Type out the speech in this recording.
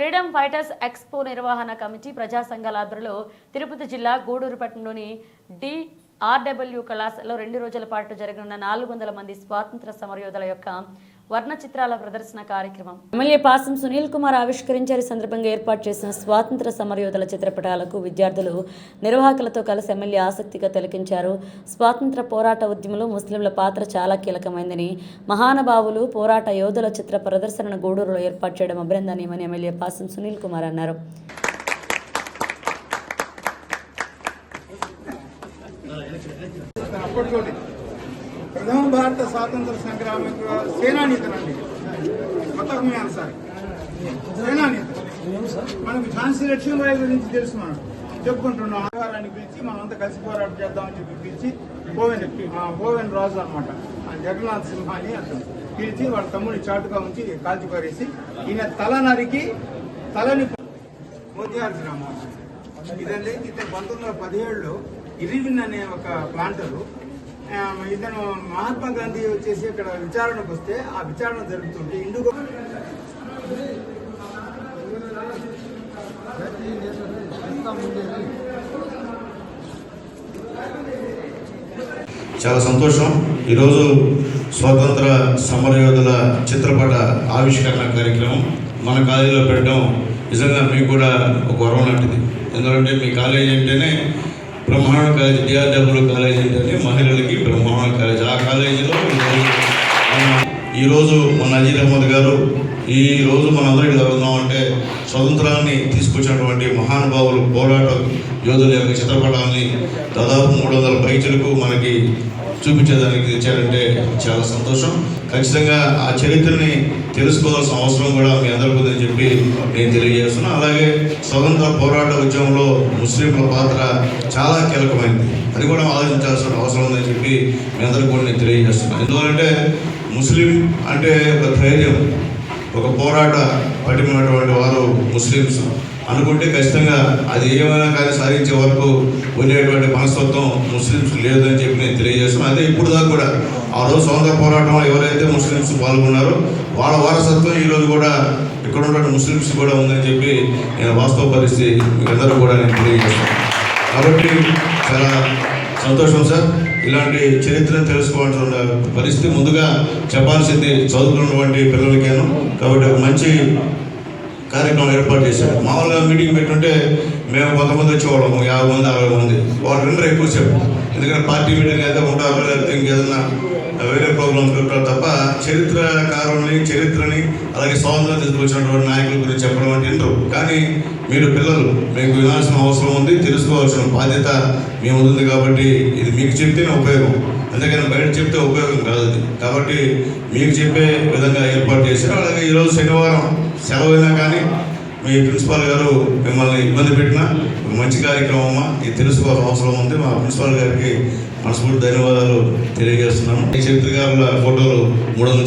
Freedom fighters expo నిర్వహణ committee ప్రజా సంఘాల ఆధ్వర్యంలో తిరుపతి జిల్లా గూడూరుపట్నంలోని డి ఆర్డబ్ల్యూ కళాశాలలో రెండు రోజుల పాటు జరగనున్న నాలుగు వందల మంది స్వాతంత్ర సమరయోధుల యొక్క వర్ణ చిత్రాల ప్రదర్శన కార్యక్రమం. ఎమ్మెల్యే పాసం సునీల్ కుమార్ ఆవిష్కరించారు. సందర్భంగా ఏర్పాటు చేసిన స్వాతంత్ర సమరయోధుల చిత్రపటాలకు విద్యార్థులు నిర్వాహకులతో కలిసి ఎమ్మెల్యే ఆసక్తిగా తిలకించారు. స్వాతంత్ర పోరాట ఉద్యమంలో ముస్లింల పాత్ర చాలా కీలకమైందని మహానుభావులు పోరాట యోధుల చిత్ర ప్రదర్శనను గూడూరులో ఏర్పాటు చేయడం అభినందనీయమని ఎమ్మెల్యే పాసం సునీల్ కుమార్ అన్నారు. అప్పటితోటి ప్రథమ భారత స్వాతంత్ర సంగ్రామ సేనానీతనండి. మొత్తం సార్. సేనానీత మనకు ఝాన్సీ లక్ష్మీబాయి గురించి తెలుసు మనం. చెప్పుకుంటున్నాం. ఆహారాన్ని పిలిచి మనమంతా కలిసి పోరాటం చేద్దామని చెప్పి పిలిచి పోవెన్ భోవెన్ పోవెన్ రాజు అనమాట జగన్నాథ్ సింహ అని అతను పిలిచి వాళ్ళ తమ్ముడిని చాటుగా ఉంచి కాల్చి పారేసి ఈయన తల నరికి తలని మోత్యార్జునమ్మ ఇదండి ఇతను పంతొమ్మిది వందల పదిహేడులో ఇరివిన్ అనే ఒక ప్లాంటరు ఇతను మహాత్మా గాంధీ వచ్చేసి ఇక్కడ విచారణకు వస్తే ఆ విచారణ జరుగుతుంటే ఇందుకు చాలా సంతోషం. ఈరోజు స్వాతంత్ర సమరయోధుల చిత్రపట ఆవిష్కరణ కార్యక్రమం మన కాలేజీలో పెట్టడం నిజంగా మీకు కూడా ఒక వరం లాంటిది. ఎందుకంటే మీ కాలేజీ అంటేనే బ్రహ్మాండ కాలేజీ డిఆర్డబ్ల్యూ కాలేజీ అని మహిళలకి బ్రహ్మాండ కాలేజీ. ఆ కాలేజీలో ఈరోజు మన- మన అజీర్ అహ్మద్ గారు ఈ రోజు మనందరం ఇలా ఉన్నామంటే స్వతంత్రాన్ని తీసుకొచ్చినటువంటి మహానుభావులు పోరాట యోధుల యొక్క చిత్రపటాలని దాదాపు మూడు వందల పైచలకు మనకి చూపించేదానికి తెచ్చారంటే చాలా సంతోషం. ఖచ్చితంగా ఆ చరిత్రని తెలుసుకోవాల్సిన అవసరం కూడా మీ అందరికీ ఉందని చెప్పి నేను తెలియజేస్తున్నాను అలాగే స్వతంత్ర పోరాట ఉద్యమంలో ముస్లింల పాత్ర చాలా కీలకమైంది. అది కూడా ఆలోచించాల్సిన అవసరం ఉందని చెప్పి మీ అందరికీ కూడా నేను తెలియజేస్తున్నాను ఎందుకంటే ముస్లిం అంటే ఒక ధైర్యం ఒక పోరాట పటిమైనటువంటి వారు ముస్లిమ్స్. అనుకుంటే ఖచ్చితంగా అది ఏమైనా కానీ సాధించే వరకు ఉండేటువంటి మనస్తత్వం ముస్లిమ్స్ లేదని చెప్పి నేను తెలియజేస్తున్నాను. అదే ఇప్పుడు దాకా కూడా ఆ రోజు స్వతంత్ర పోరాటంలో ఎవరైతే ముస్లిమ్స్ పాల్గొన్నారో వాళ్ళ వారసత్వం ఈ రోజు కూడా ఇక్కడ ఉన్నటువంటి ముస్లిమ్స్ కూడా ఉందని చెప్పి నేను వాస్తవ పరిస్థితి మీరందరూ కూడా నేను తెలియజేస్తాను కాబట్టి చాలా సంతోషం సార్. ఇలాంటి చరిత్రను తెలుసుకోవాల్సిన పరిస్థితి ముందుగా చెప్పాల్సింది చదువుకున్నటువంటి పిల్లలకేను. కాబట్టి ఒక మంచి కార్యక్రమం ఏర్పాటు చేశారు. మామూలుగా మీటింగ్ పెట్టుంటే మేము కొంతమంది వచ్చేవాళ్ళము యాభై మంది అరవై మంది. వాళ్ళు ఎక్కువ ఎక్కువసేపు ఎందుకంటే పార్టీ మీటింగ్ అయితే ఉంటారు లేకపోతే ఇంకేదన్నా వేరే ప్రోగ్రామ్స్ పెట్టారు తప్ప చరిత్రకారుల్ని చరిత్రని అలాగే స్వాతంత్రం తీసుకొచ్చినటువంటి నాయకుల గురించి చెప్పడం అంటే కానీ మీరు పిల్లలు మీకు వినాల్సిన అవసరం ఉంది తెలుసుకోవాల్సిన బాధ్యత మీ ఉంది కాబట్టి ఇది మీకు చెప్తేనే ఉపయోగం. అందుకని బయట చెప్తే ఉపయోగం కాదు కాబట్టి మీకు చెప్పే విధంగా ఏర్పాటు చేశారు. అలాగే ఈరోజు శనివారం సెలవు అయినా కానీ మీ ప్రిన్సిపాల్ గారు మిమ్మల్ని ఇబ్బంది పెట్టినా ఒక మంచి కార్యక్రమమా ఇది తెలుసుకోవాల్సిన అవసరం ఉంది. మా ప్రిన్సిపాల్ గారికి మనస్ఫూర్తి ధన్యవాదాలు తెలియజేస్తున్నాము ఈ చరిత్రకారుల ఫోటోలు మూడు వందల